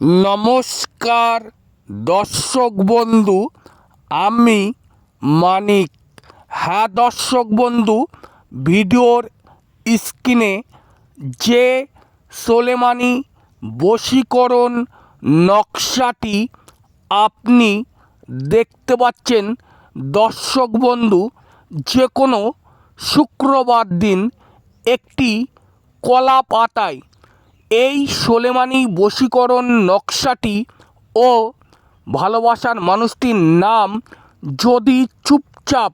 নমস্কার, দর্শক বন্ধু, আমি মানিক। হ্যাঁ দর্শক বন্ধু, ভিডিওর স্ক্রিনে যে সোলেমানি বশীকরণ নকশাটি আপনি দেখতে পাচ্ছেন, দর্শক বন্ধু, যে কোনো শুক্রবার দিন একটি কলা পাতায় এই সোলেমানি বশীকরণ নকশাটি ও ভালোবাসার মানুষটির নাম যদি চুপচাপ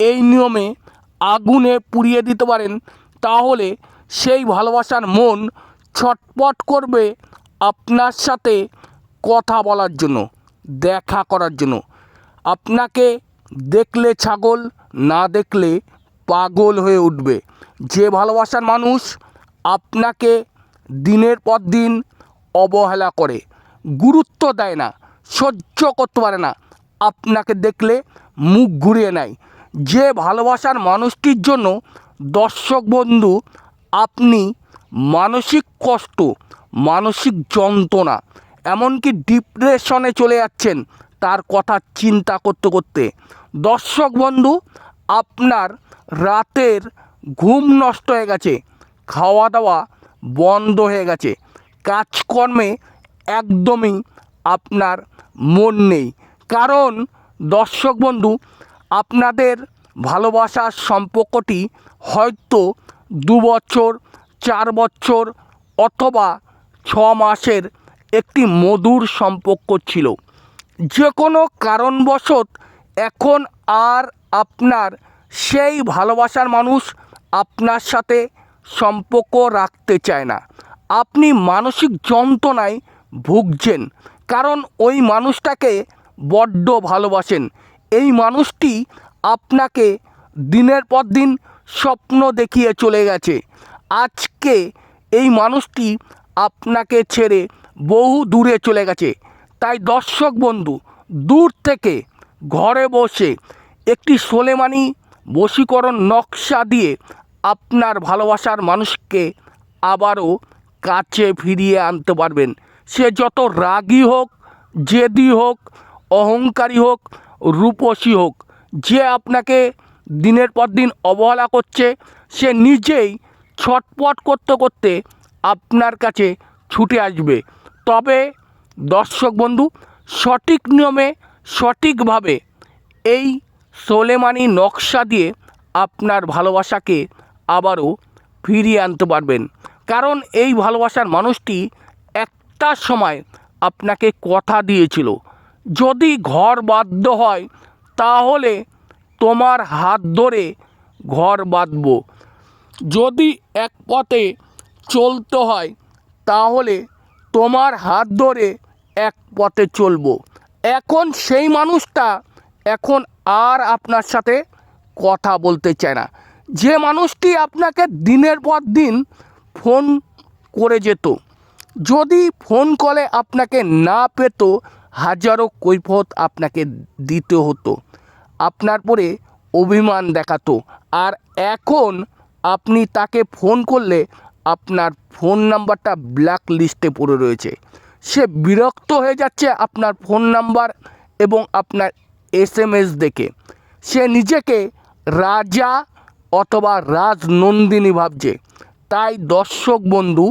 এই নিয়মে আগুনে পুড়িয়ে দিতে পারেন, তাহলে সেই ভালোবাসার মন ছটপট করবে আপনার সাথে কথা বলার জন্য, দেখা করার জন্য। আপনাকে দেখলে ছাগল, না দেখলে পাগল হয়ে উঠবে। যে ভালোবাসার মানুষ আপনাকে দিনের পর দিন অবহেলা করে। গুরুত্ব দেয় না, সহ্য করতে পারে না। আপনাকে দেখলে মুখ ঘুরিয়ে নেয়। যে ভালোবাসার মানুষটির জন্য দর্শক বন্ধু, আপনি মানসিক কষ্ট, মানসিক যন্ত্রণা, এমনকি ডিপ্রেশনে চলে যাচ্ছেন, তার কথা চিন্তা করতে করতে। দর্শক বন্ধু, আপনার রাতের ঘুম নষ্ট হয়ে গেছে। খাওয়া দাওয়া বন্ধ হয়ে গেছে। কাজকর্মে একদমই আপনার মন নেই। কারণ, দর্শক বন্ধু, আপনাদের ভালোবাসার সম্পর্কটি হয়তো দু বছর, চার বছর অথবা ছ মাসের একটি মধুর সম্পর্ক ছিল। যে কোনো কারণবশত এখন আর আপনার সেই ভালোবাসার মানুষ আপনার সাথে সম্পর্ক রাখতে চায় না। আপনি মানসিক যন্ত্রণায় ভুগছেন, কারণ ওই মানুষটাকে বড্ড ভালোবাসেন। এই মানুষটি আপনাকে দিনের পর দিন স্বপ্ন দেখিয়ে চলে গেছে। আজকে এই মানুষটি আপনাকে ছেড়ে বহু দূরে চলে গেছে। তাই দর্শক বন্ধু, দূর থেকে ঘরে বসে একটি সোলেমানি বশীকরণ নকশা দিয়ে আপনার ভালোবাসার মানুষকে আবারও কাছে ফিরিয়ে আনতে পারবেন। সে যত রাগী হোক, জেদি হোক, অহংকারী হোক, রূপসী হোক, যে আপনাকে দিনের পর দিন অবহেলা করছে, সে নিজেই ছটপট করতে করতে আপনার কাছে ছুটে আসবে। তবে দর্শক বন্ধু, সঠিক নিয়মে, সঠিকভাবে এই সোলেমানি নকশা দিয়ে আপনার ভালোবাসাকে আবারও ফিরিয়ে আনতে পারবেন। কারণ এই ভালোবাসার মানুষটি একটা সময় আপনাকে কথা দিয়েছিল, যদি ঘর বাধ্য হয় তাহলে তোমার হাত ধরে ঘর বাঁধব। যদি এক পথে চলতে হয় তাহলে তোমার হাত ধরে এক পথে চলবো। এখন সেই মানুষটা এখন আর আপনার সাথে কথা বলতে চায় না। যে মানুষটি আপনাকে দিনের পর দিন ফোন করে যেত, যদি ফোন কলে আপনাকে না পেত, হাজারো কৈফত আপনাকে দিতে হতো, আপনার পরে অভিমান দেখাতো। আর এখন আপনি তাকে ফোন করলে আপনার ফোন নাম্বারটা ব্ল্যাক লিস্টে পড়ে রয়েছে। সে বিরক্ত হয়ে যাচ্ছে আপনার ফোন নাম্বার এবং আপনার এস দেখে। সে নিজেকে রাজা অথবা রাজনন্দিনী ভাবছে। তাই দর্শক বন্ধু,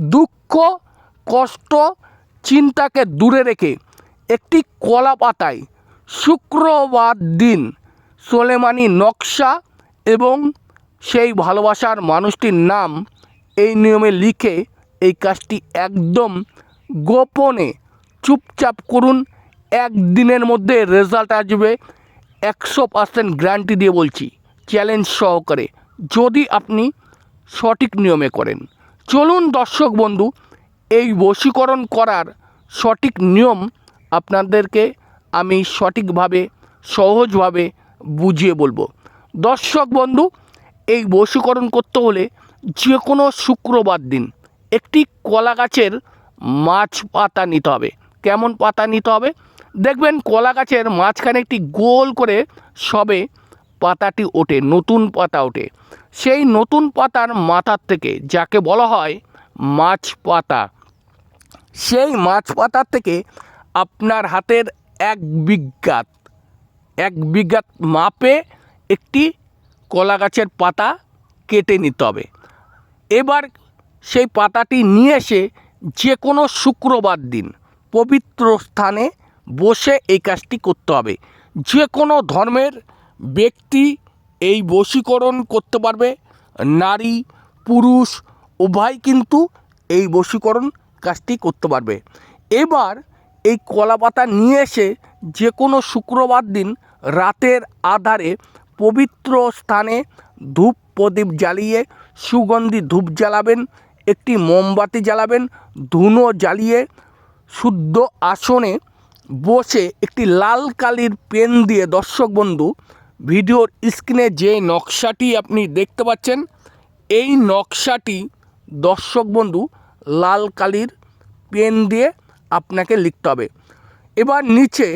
দুঃখ, কষ্ট, চিন্তাকে দূরে রেখে একটি কলা পাতায় শুক্রবার দিন সোলেমানি নকশা এবং সেই ভালোবাসার মানুষটির নাম এই নিয়মে লিখে এই কাজটি একদম গোপনে চুপচাপ করুন। একদিনের মধ্যে রেজাল্ট আসবে। একশো পার্সেন্ট গ্যারান্টি দিয়ে বলছি। চ্যালেঞ্জ সহকারে যদি আপনি সঠিক নিয়মে করেন। চলুন দর্শক বন্ধু, এই বশীকরণ করার সঠিক নিয়ম আপনাদেরকে আমি সঠিকভাবে, সহজভাবে বুঝিয়ে বলব। দর্শক বন্ধু, এই বশীকরণ করতে হলে যে কোনো শুক্রবার দিন একটি কলা গাছের মাছ পাতা নিতে হবে। কেমন পাতা নিতে হবে? দেখবেন কলা গাছের মাঝখানে একটি গোল করে সবে পাতাটি ওঠে, নতুন পাতা ওঠে। সেই নতুন পাতার মাথার থেকে যাকে বলা হয় মাছ পাতা সেই মাছ পাতার থেকে আপনার হাতের এক বিঘাত এক বিঘাত মাপে একটি কলা গাছের পাতা কেটে নিতে হবে। এবার সেই পাতাটি নিয়ে এসে যে কোনো শুক্রবার দিন পবিত্র স্থানে বসে এই কাজটি করতে হবে। যে কোনো ধর্মের ব্যক্তি এই বশীকরণ করতে পারবে। নারী, পুরুষ, উভয় কিন্তু এই বশীকরণ কাজটি করতে পারবে। এবার এই কলা পাতা নিয়ে এসে যে কোনো শুক্রবার দিন রাতের আধারে পবিত্র স্থানে ধূপ প্রদীপ জ্বালিয়ে সুগন্ধি ধূপ জ্বালাবেন, একটি মোমবাতি জ্বালাবেন, ধুনো জ্বালিয়ে শুদ্ধ আসনে বসে একটি লাল কালির পেন দিয়ে দর্শক বন্ধু ভিডিওর স্ক্রিনে যে নকশাটি আপনি দেখতে পাচ্ছেন, এই নকশাটি দর্শক বন্ধু লাল কালির পেন দিয়ে আপনাকে লিখতে হবে। এবার নিচে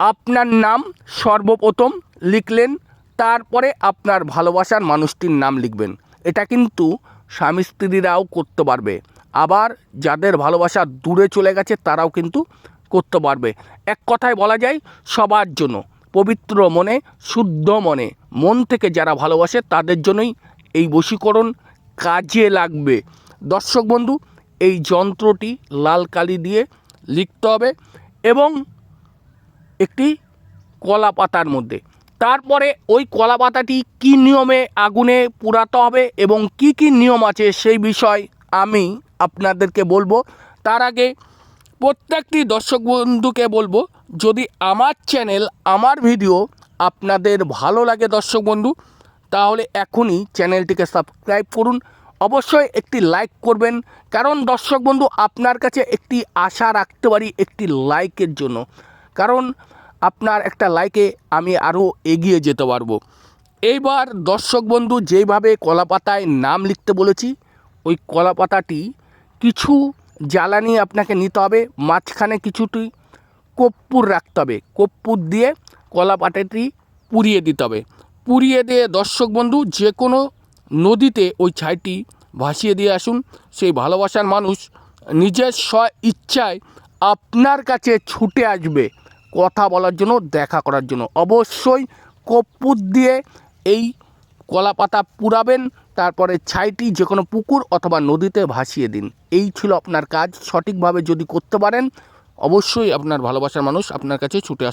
আপনার নাম সর্বপ্রথম লিখলেন, তারপরে আপনার ভালোবাসার মানুষটির নাম লিখবেন। এটা কিন্তু স্বামী স্ত্রীরাও করতে পারবে। আবার যাদের ভালোবাসা দূরে চলে গেছে, তারাও কিন্তু করতে পারবে। এক কথায় বলা যায়, সবার জন্য। পবিত্র মনে, শুদ্ধ মনে। মন থেকে যারা ভালোবাসে, তাদের জন্যই এই বশীকরণ কাজে লাগবে। দর্শক বন্ধু, এই যন্ত্রটি লাল কালি দিয়ে লিখতে হবে এবং একটি কলা পাতার মধ্যে। তারপরে ওই কলা পাতাটি কী নিয়মে আগুনে পুরাতে হবে এবং কি কি নিয়ম আছে সেই বিষয় আমি আপনাদেরকে বলব। তার আগে প্রত্যেকটি দর্শক বন্ধুকে বলব, যদি আমার চ্যানেল, আমার ভিডিও আপনাদের ভালো লাগে দর্শক বন্ধু, তাহলে এখনই চ্যানেলটিকে সাবস্ক্রাইব করুন। অবশ্যই একটি লাইক করবেন, কারণ দর্শক বন্ধু, আপনার কাছে একটি আশা রাখতে পারি একটি লাইকের জন্য। কারণ আপনার একটা লাইকে আমি আরও এগিয়ে যেতে পারব। এইবার দর্শক বন্ধু যেইভাবে কলাপাতায় নাম লিখতে বলেছি, ওই কলাপাতাটি কিছু জ্বালানি আপনাকে নিতে হবে, মাঝখানে কিছুটি কর্পূর রাখতে হবে। কর্পূর দিয়ে কলা পাতাটি পুড়িয়ে দিতে হবে। পুড়িয়ে দিয়ে দর্শক বন্ধু যে কোনো নদীতে ওই ছাইটি ভাসিয়ে দিয়ে আসুন। সেই ভালোবাসার মানুষ নিজের স্ব ইচ্ছায় আপনার কাছে ছুটে আসবে কথা বলার জন্য, দেখা করার জন্য। অবশ্যই কর্পূর দিয়ে এই কলা পাতা পুরাবেন, তারপরে ছাইটি যে কোনো পুকুর অথবা নদীতে ভাসিয়ে দিন। এই ছিল আপনার কাজ। সঠিকভাবে যদি করতে পারেন, অবশ্যই আপনার ভালোবাসার মানুষ আপনার কাছে ছুটে আস